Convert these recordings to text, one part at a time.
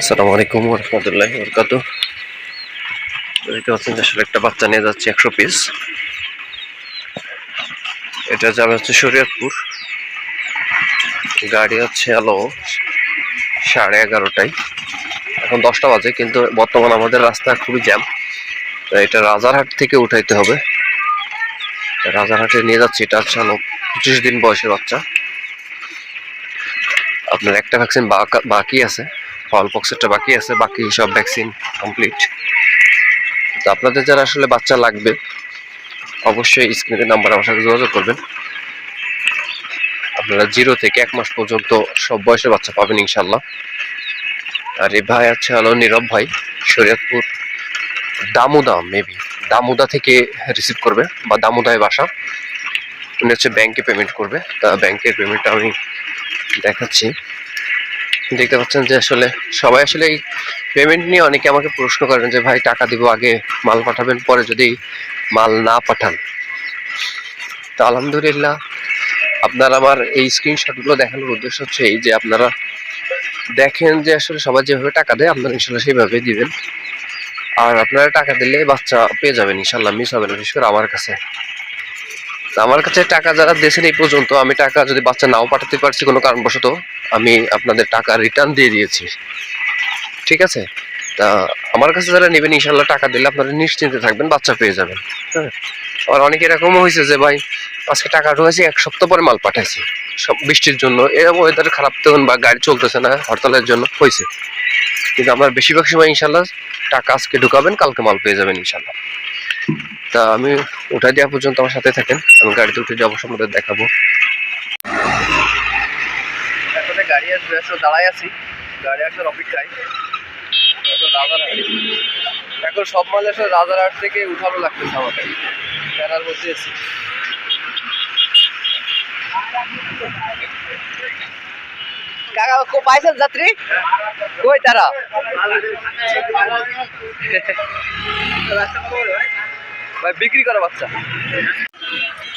আসসালামু আলাইকুম রহমতুল্লাহ বরকাত আসলে একটা বাচ্চা নিয়ে যাচ্ছে একশো পিস এটা যাবে হচ্ছে শরীয়তপুর। গাড়ি হচ্ছে আলো সাড়ে এগারোটায়। এখন দশটা বাজে, কিন্তু বর্তমান আমাদের রাস্তা খুবই জ্যাম। এটা রাজারহাট থেকে উঠাইতে হবে। রাজারহাটে নিয়ে যাচ্ছি, এটা হচ্ছে পঁচিশ দিন বয়সের বাচ্চা। আপনার একটা ভ্যাকসিন বাকি আছে। পক্সেরটা বাকি আছে, বাকি সব ভ্যাকসিন কমপ্লিট তো আপনাদের যারা আসলে বাচ্চা লাগবে, অবশ্যই স্ক্রিনে নাম্বার আমার সাথে যোগাযোগ করবেন। আপনারা জিরো থেকে এক মাস পর্যন্ত সব বয়সের বাচ্চা পাবেন ইনশাল্লাহ আর এই ভাই আছে হলো নীরব ভাই, শরীয়তপুর, দামুদা মেবি দামুদা থেকে রিসিভ করবে, বা দামুদায় বাসা। উনি হচ্ছে ব্যাংকে পেমেন্ট করবে। তা ব্যাংকের পেমেন্টটা আমি দেখাচ্ছি। দেখতে পাচ্ছেন যে আসলে সবাই আসলে এই পেমেন্ট নিয়ে অনেকে আমাকে প্রশ্ন করেন যে, ভাই, টাকা দিব আগে, মাল পাঠাবেন পরে যদি মাল না পাঠান। তো আলহামদুলিল্লাহ, আপনার আমার এই স্ক্রিনশটগুলো দেখানোর উদ্দেশ্য হচ্ছে এই যে আপনারা দেখেন যে আসলে সবাই যেভাবে টাকা দেয়, আপনারা ইনশাল্লাহ সেইভাবে দিবেন। আর আপনারা টাকা দিলে বাচ্চা পেয়ে যাবেন, ইনশাল্লাহ মিস হবে না, বিশেষ করে আমার কাছে। আমার কাছে টাকা যারা দিয়েছেন এই পর্যন্ত, আমি টাকা যদি বাচ্চা নাও পাঠাতে পারছি কোনো কারণবশত, আমি আপনাদের টাকা রিটার্ন দিয়ে দিয়েছি। ঠিক আছে? তা আমার কাছে যারা নেবেন ইনশাল্লাহ টাকা দিলে আপনারা নিশ্চিন্তে থাকবেন, বাচ্চা পেয়ে যাবেন। হ্যাঁ? আর অনেক এরকমও হয়েছে যে, ভাই, আজকে টাকা ঢুকেছি এক সপ্তাহ পরে মাল পাঠাইছি। সব বৃষ্টির জন্য এরকম ওয়েদার খারাপ তখন বা গাড়ি চলতেছে না, হরতালের জন্য হয়েছে। কিন্তু আমার বেশিরভাগ সময় ইনশাল্লাহ টাকা আজকে ঢুকাবেন, কালকে মাল পেয়ে যাবেন ইনশাল্লাহ তা আমি উঠাই দেওয়া পর্যন্ত আমার সাথে থাকেন আমি গাড়িতে উঠে যাব আপনাদের দেখাবো। আসলে গাড়ি আসবে আসলে দাঁড়াই আছি। গাড়ি আসার অপেক্ষায় এখন রাজারহাট এখন সব মাল আসলে রাজারহাট থেকে উঠানো লাগতেছে আমাকে। প্যারার মধ্যে এসি কাকা কো পাইছেন যাত্রী? কই তারা? ভাই বিক্রি করা বাচ্চা।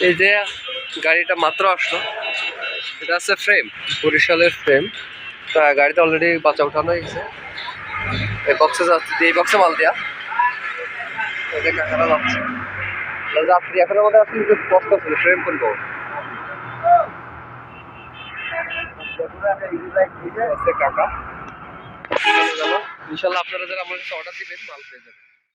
এই যে গাড়িটা মাত্র আসলো এটা আছে ফ্রেম বরিশালের ফ্রেম তা গাড়িতে অলরেডি বাচ্চা উঠানো হয়েছে এই বক্সে যাচ্ছে এই বক্সে মাল দেয়া। এই যে কাকারা যাচ্ছে। না, যাত্রী এখন আমাদের আসলে একটু কষ্ট ছিল ফ্রেম করব আছে কাকা। ইনশাল্লাহ আপনারা যারা আমার কাছে অর্ডার দিবেন মাল পেয়ে যাবেন।